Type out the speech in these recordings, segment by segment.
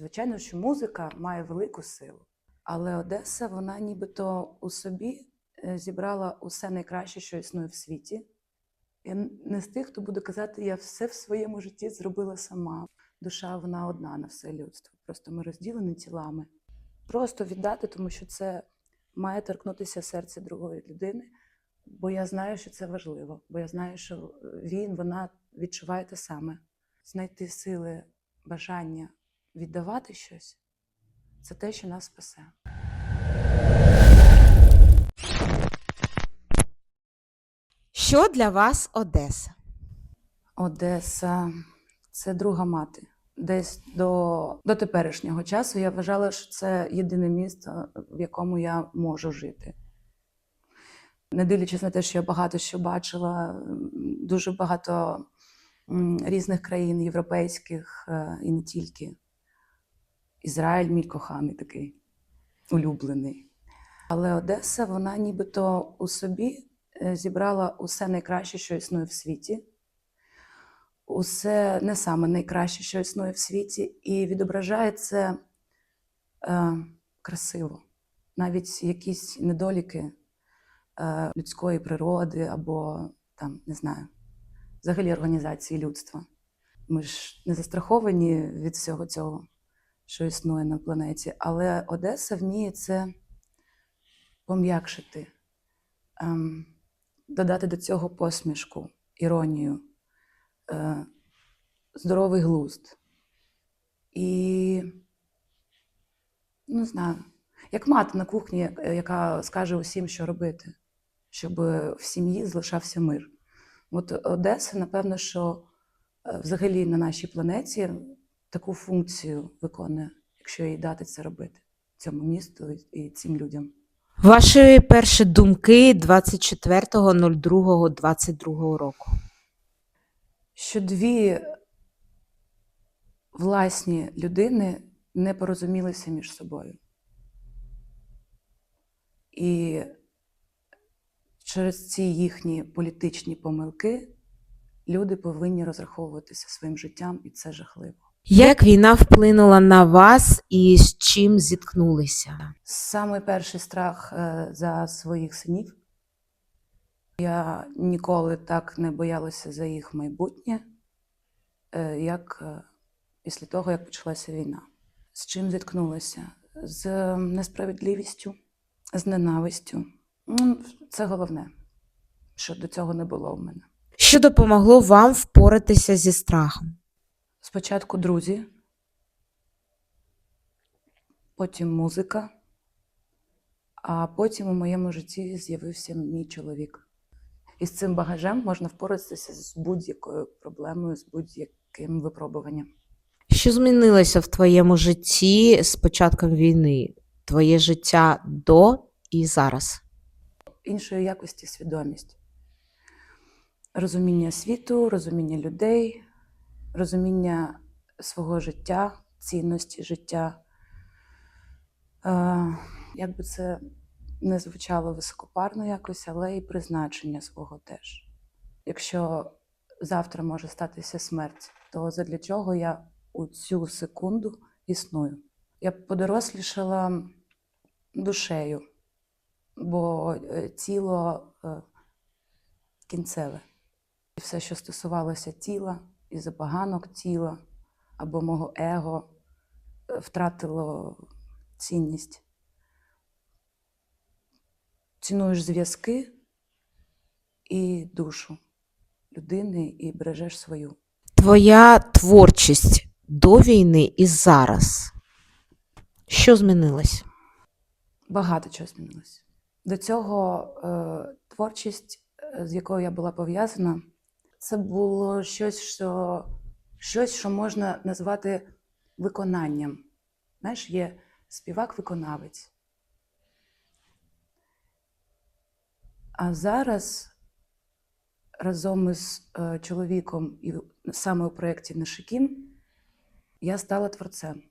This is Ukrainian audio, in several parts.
Звичайно, що музика має велику силу, але Одеса, вона нібито у собі е, зібрала усе найкраще, що існує в світі. Я не з тих, хто буде казати, я все в своєму житті зробила сама. Душа вона одна на все людство. Просто ми розділені тілами. Просто віддати, тому що це має торкнутися серця другої людини, бо я знаю, що це важливо, бо я знаю, що е, він, вона відчуває те саме. Знайти сили, бажання віддавати щось це те, що нас спасе. Що для вас Одеса? Одеса це друга мати. Десь до, до теперішнього часу я вважала, що це єдине місто, в якому я можу жити. Не дивлячись на те, що я багато що бачила, дуже багато різних країн європейських е, і не тільки. Ізраїль мій коханий такий, улюблений. Але Одеса, вона нібито у собі е, зібрала усе найкраще, що існує в світі усе не саме найкраще, що існує в світі, і відображає це е, красиво. Навіть якісь недоліки е, людської природи або там, не знаю, взагалі організації людства. Ми ж не застраховані від всього цього, що існує на планеті. Але Одеса вміє це пом'якшити, ем, додати до цього посмішку, іронію е, здоровий глузд. І не знаю, як мати на кухні, е, яка скаже усім, що робити, щоб в сім'ї залишався мир. От Одеса, напевно, що е, взагалі на нашій планеті таку функцію виконує, якщо їй дати це робити, цьому місту і- цим людям. Ваші перші думки 24.02.22 року. що дві власні людини не порозумілися між собою. І через ці їхні політичні помилки люди повинні розраховуватися своїм життям, і це жахливо. Як війна вплинула на вас і з чим зіткнулися? Саме перший страх е, за своїх синів. Я ніколи так не боялася за їх майбутнє, е, як е, після того, як почалася війна. З чим зіткнулася? З несправедливістю, з ненавистю. Ну, Це головне, що до цього не було в мене. Що допомогло вам впоратися зі страхом? Спочатку друзі, потім музика, а потім у моєму житті з'явився мій чоловік. І з цим багажем можна впоратися з будь-якою проблемою, з будь-яким випробуванням. Що змінилося в твоєму житті з початком війни? Твоє життя до і зараз? Іншої якості свідомість, розуміння світу, розуміння людей, розуміння свого життя, цінності життя. Е, як би це не звучало високопарно якось, але і призначення свого теж. Якщо завтра може статися смерть, то задля чого я у цю секунду існую? Я подорослішала душею, бо е, тіло е, кінцеве. І все, що стосувалося тіла і забаганок тіла або мого его, е, втратило цінність. Цінуєш зв'язки і душу людини і бережеш свою. Твоя творчість до війни і зараз. Що змінилось? Багато чого змінилося. До цього е, творчість, е, з якою я була пов'язана, це було щось, що, щось, що можна назвати виконанням. Знаєш, є співак-виконавець. А зараз разом із е, чоловіком і саме у проєкті Нешикін я стала творцем.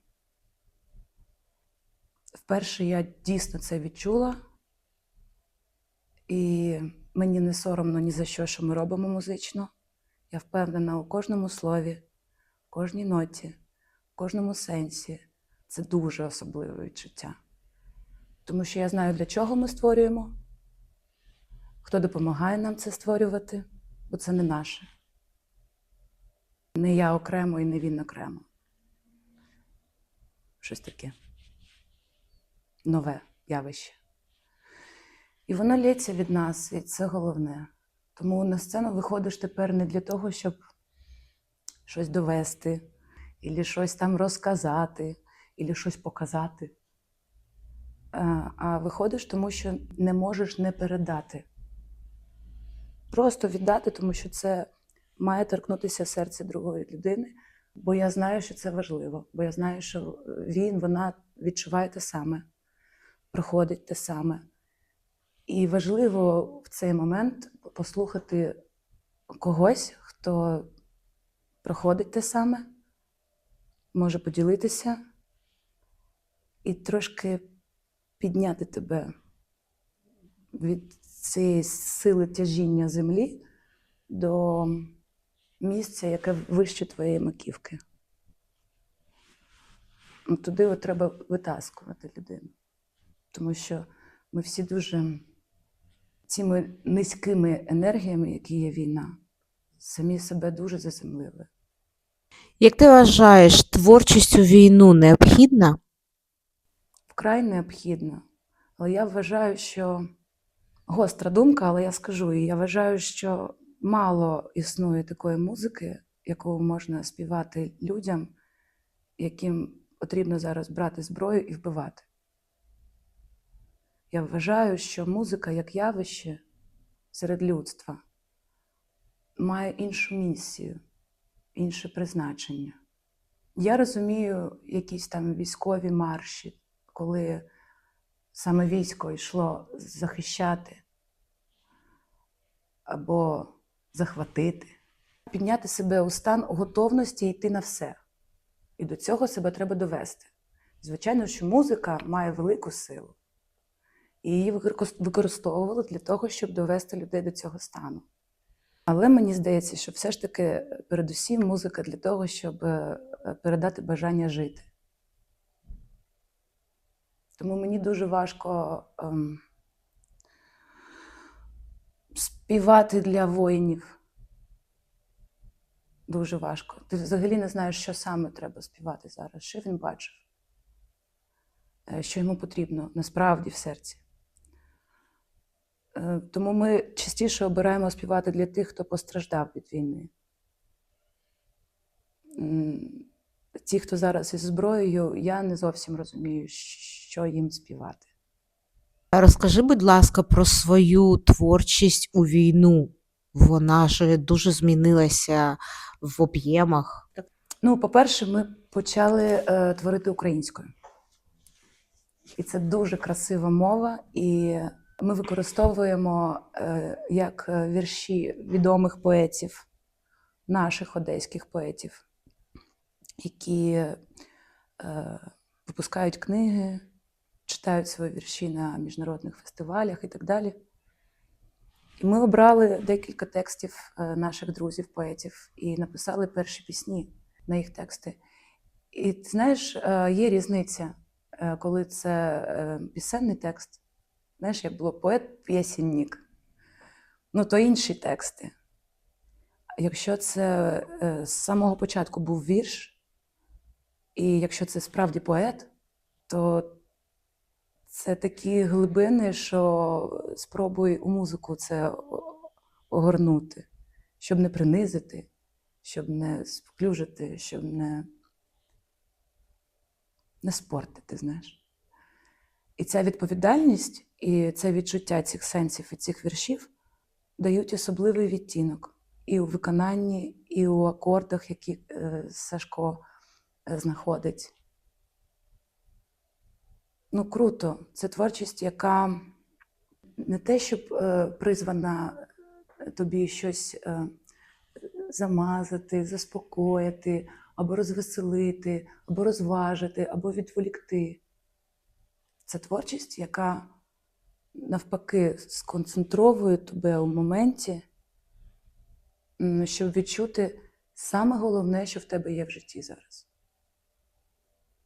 Вперше я дійсно це відчула, і мені не соромно ні за що, що ми робимо музично. Я впевнена у кожному слові, кожній ноті, кожному сенсі, Це дуже особливе відчуття. Тому що я знаю, для чого ми створюємо, хто допомагає нам це створювати, бо це не наше. Не я окремо і не він окремо. Щось таке нове явище. І воно лється від нас, і це головне. Тому на сцену виходиш тепер не для того, щоб щось довести, або щось там розказати, або щось показати. Е, А виходиш, тому що не можеш не передати. Просто віддати, тому що це має торкнутися серця другої людини, бо я знаю, що це важливо, бо я знаю, що він, вона відчуває те саме, проходить те саме. І важливо в цей момент послухати когось, хто проходить те саме, може поділитися і трошки підняти тебе від цієї сили тяжіння землі до місця, яке вище твоєї маківки. Ну, Туди от треба витаскувати людину. Тому що ми всі дуже цими низькими енергіями, які є війна, самі себе дуже заземлили. Як ти вважаєш, творчість у війну необхідна? Вкрай необхідно. Але я вважаю, що гостра думка, але я скажу її, я вважаю, що мало існує такої музики, яку можна співати людям, яким потрібно зараз брати зброю і вбивати. Я вважаю, що музика як явище серед людства має іншу місію, інше призначення. Я розумію якісь там військові марші, коли саме військо йшло захищати або захватити, підняти себе у стан готовності йти на все. І до цього себе треба довести. Звичайно, що музика має велику силу. І її використовували для того, щоб довести людей до цього стану. Але мені здається, що все ж таки е, передусім музика для того, щоб е, передати бажання жити. Тому мені дуже важко ем, співати для воїнів. Дуже важко. Ти взагалі не знаєш, що саме треба співати зараз, що він бачив, е, що йому потрібно насправді в серці. Е, Тому ми частіше обираємо співати для тих, хто постраждав від війни. Ті, хто зараз із зброєю, я не зовсім розумію, що їм співати. Розкажи, будь ласка, про свою творчість у війну. Вона ж дуже змінилася в об'ємах. Ну, по-перше, ми почали е, творити українською. І це дуже красива мова, і ми використовуємо е, як е, вірші відомих поетів, наших одеських поетів, які е, випускають книги, читають свої вірші на міжнародних фестивалях і так далі. І ми обрали декілька текстів наших друзів, поетів, і написали перші пісні на їх тексти. І ти знаєш, є різниця, коли це пісенний текст. Знаєш, як було поет-п'єсіннік, ну то інші тексти. Якщо це е, з самого початку був вірш, і якщо це справді поет, то це такі глибини, що спробуй у музику це огорнути, щоб не принизити, щоб не сплюжити, щоб не, не спортити, знаєш. І ця відповідальність і це відчуття цих сенсів і цих віршів дають особливий відтінок і у виконанні, і у акордах, які е, Сашко е, знаходить. Ну, круто. Це творчість, яка не те, щоб е, призвана тобі щось замазати, заспокоїти, або розвеселити, або розважити, або відволікти. Це творчість, яка навпаки сконцентровує тебе у моменті, щоб відчути саме головне, що в тебе є в житті зараз.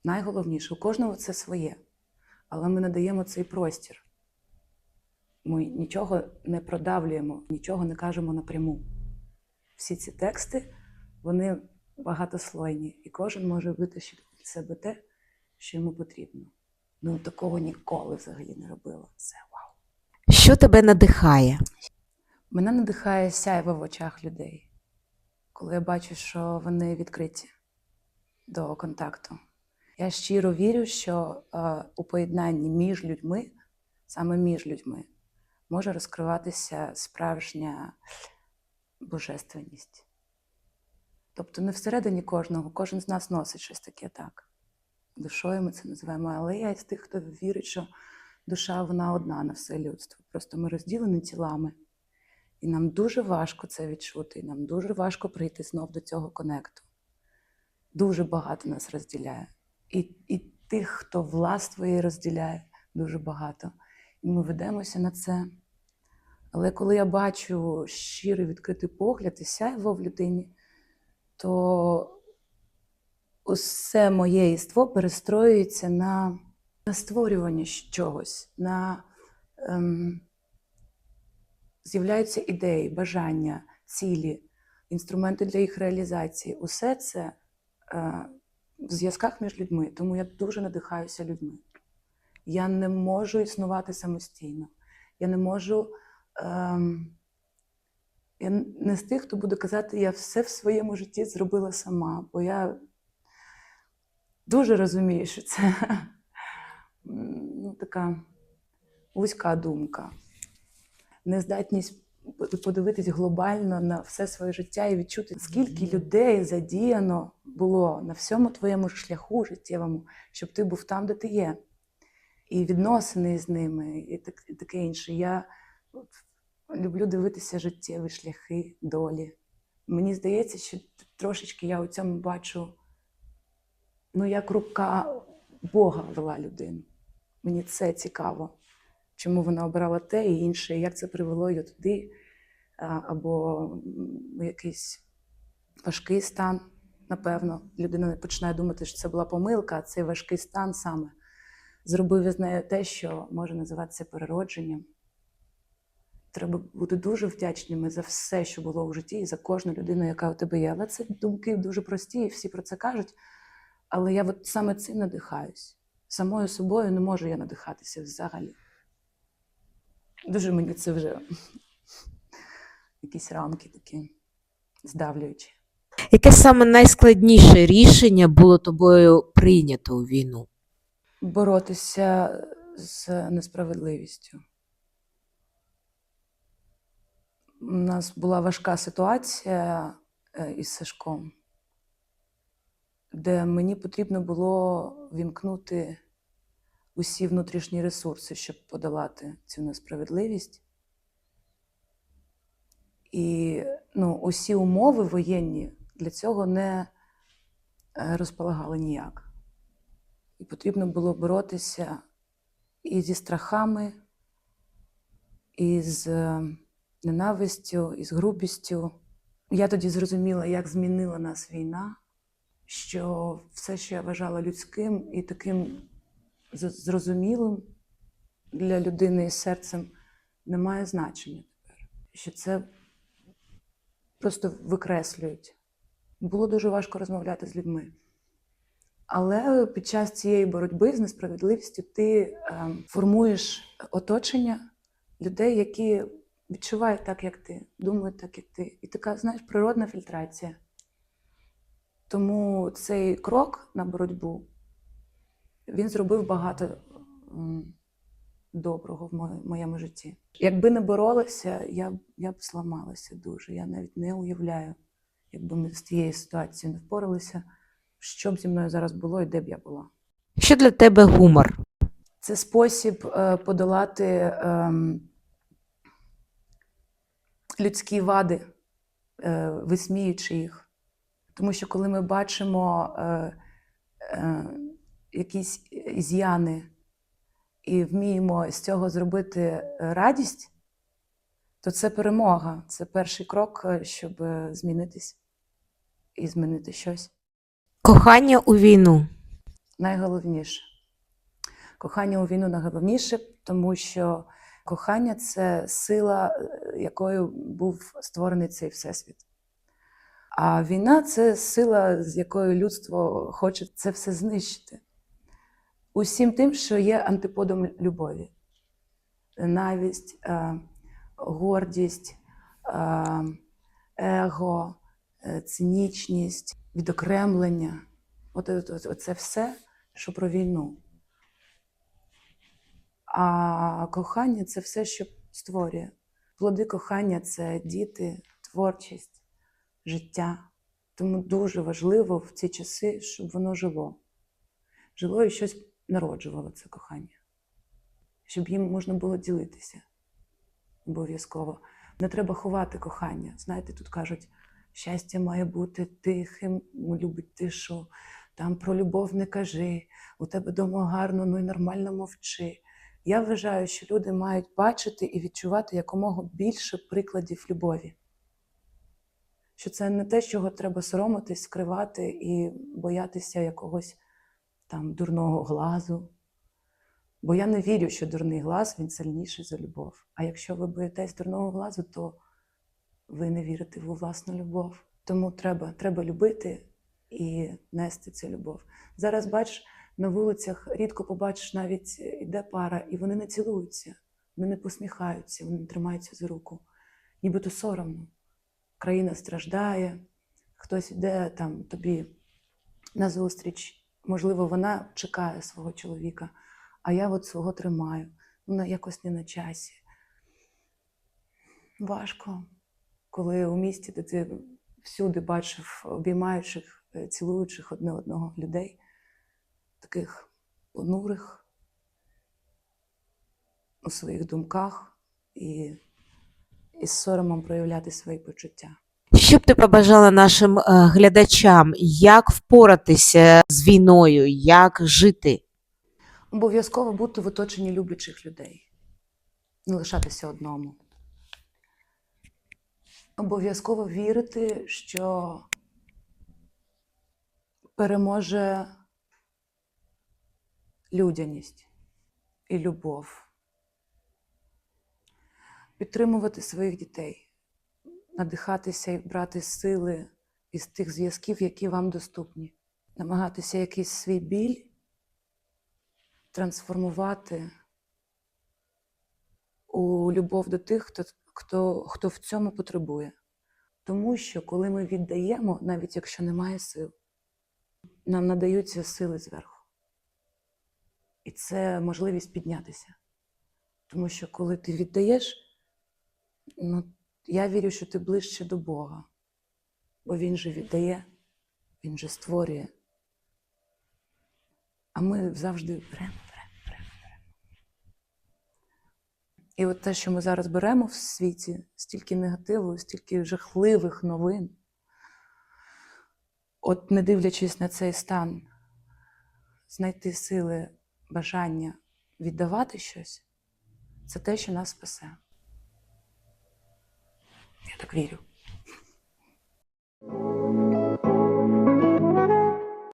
найголовніше, у кожного це своє, але ми надаємо цей простір. Ми нічого не продавлюємо, нічого не кажемо напряму. Всі ці тексти, вони багатослойні, і кожен може витащити від себе те, що йому потрібно. Ну, такого ніколи взагалі не робила. Це. Що тебе надихає? Мене надихає сяйво в очах людей, коли я бачу, що вони відкриті до контакту. Я щиро вірю, що е, у поєднанні між людьми, саме між людьми, може розкриватися справжня божественність. Тобто не всередині кожного, кожен з нас носить щось таке так. Душою ми це називаємо, але я з тих, хто вірить, що душа вона одна на все людство. Просто ми розділені тілами. І нам дуже важко це відчути, і нам дуже важко прийти знов до цього конекту. Дуже багато нас розділяє. І, і тих, хто властвує розділяє, дуже багато. І ми ведемося на це. Але коли я бачу щирий відкритий погляд і сяйво в людині, то усе моє єство перестроюється на, на створювання чогось, на ем, з'являються ідеї, бажання, цілі, інструменти для їх реалізації. Усе це е, в зв'язках між людьми. Тому я дуже надихаюся людьми. Я не можу існувати самостійно. Я не можу. Ем, я не з тих, хто буде казати, я все в своєму житті зробила сама, бо я дуже розумію, що це ну, така вузька думка нездатність подивитись глобально на все своє життя і відчути, скільки людей задіяно було на всьому твоєму шляху життєвому, щоб ти був там, де ти є. І відносини з ними, і, так, і таке інше. Я от люблю дивитися життєві шляхи долі. Мені здається, що трошечки я у цьому бачу, ну, як рука Бога вела людину. Мені це цікаво чому вона обирала те і інше, і як це привело її туди, або якийсь важкий стан. Напевно, людина починає думати, що це була помилка, а цей важкий стан саме зробив із нею те, що може називатися переродженням. Треба бути дуже вдячними за все, що було у житті, і за кожну людину, яка у тебе є. Але це думки дуже прості, і всі про це кажуть. Але я от саме цим надихаюсь. Самою собою не можу я надихатися взагалі. Дуже мені це вже якісь рамки такі здавлюючі. Яке саме найскладніше рішення було тобою прийнято у війну? Боротися з несправедливістю. У нас була важка ситуація е, із Сашком, де мені потрібно було вімкнути усі внутрішні ресурси, щоб подолати цю несправедливість. І ну, усі умови воєнні для цього не е, розполагали ніяк. І потрібно було боротися і зі страхами, і з е, ненавистю, і з грубістю. Я тоді зрозуміла, як змінила нас війна, що все, що я вважала людським і таким зрозумілим для людини із серцем, не має значення тепер. Що це просто викреслюють. Було дуже важко розмовляти з людьми. Але під час цієї боротьби з несправедливістю ти е, формуєш оточення людей, які відчувають так, як ти, думають так, як ти. І така, знаєш, природна фільтрація. Тому цей крок на боротьбу він зробив багато доброго в моєму житті. Якби не боролася, я, я б зламалася дуже. Я навіть не уявляю, якби ми з тією ситуацією не впоралися, що б зі мною зараз було і де б я була. Що для тебе гумор? Це спосіб е, подолати ем, людські вади, е, висміюючи їх. Тому що коли ми бачимо е, якісь з'яни і вміємо з цього зробити е, радість, то це перемога. Це перший крок, е, щоб е, змінитись і змінити щось. Кохання у війну. найголовніше. Кохання у війну найголовніше, тому що кохання це сила, е, якою був створений цей всесвіт. А війна це сила, з якою людство хоче це все знищити. Усім тим, що є антиподом любові. Навість, е, гордість, е, его, е, цинічність, відокремлення. От, це все, що про війну. А кохання це все, що створює. Плоди кохання це діти, творчість, життя. Тому дуже важливо в ці часи, щоб воно жило. Жило і щось народжувало це кохання, щоб їм можна було ділитися обов'язково. Не треба ховати кохання. Знаєте, тут кажуть, щастя має бути тихим, любить тишу, там про любов не кажи, у тебе дома гарно, ну і нормально мовчи. Я вважаю, що люди мають бачити і відчувати якомога більше прикладів любові. Що це не те, чого треба соромитись, скривати і боятися якогось там дурного глазу. Бо я не вірю, що дурний глаз він сильніший за любов. А якщо ви боїтесь дурного глазу, то ви не вірите в власну любов. Тому треба, треба любити і нести цю любов. Зараз бачиш, на вулицях рідко побачиш навіть іде пара, і вони не цілуються, вони не посміхаються, вони не тримаються за руку. Нібито соромно. Країна страждає, хтось іде там тобі назустріч. Можливо, вона чекає свого чоловіка, а я от свого тримаю. Вона якось не на часі. Важко, коли у місті, де ти всюди бачив обіймаючих, е, цілуючих одне одного людей, таких понурих у своїх думках і, і з соромом проявляти свої почуття. Що б ти побажала нашим е, глядачам, як впоратися з війною, як жити? Обов'язково бути в оточенні люблячих людей, не лишатися одному. Обов'язково вірити, що переможе людяність і любов. Підтримувати своїх дітей, надихатися і брати сили із тих зв'язків, які вам доступні, намагатися якийсь свій біль трансформувати у любов до тих, хто, хто, хто в цьому потребує. Тому що коли ми віддаємо, навіть якщо немає сил, нам надаються сили зверху. І це можливість піднятися. Тому що коли ти віддаєш, ну, я вірю, що ти ближче до Бога, бо Він же віддає, Він же створює. А ми завжди беремо, беремо, беремо, беремо. І от те, що ми зараз беремо в світі, стільки негативу, стільки жахливих новин, от не дивлячись на цей стан, знайти сили, бажання віддавати щось, це те, що нас спасе. Я так вірю.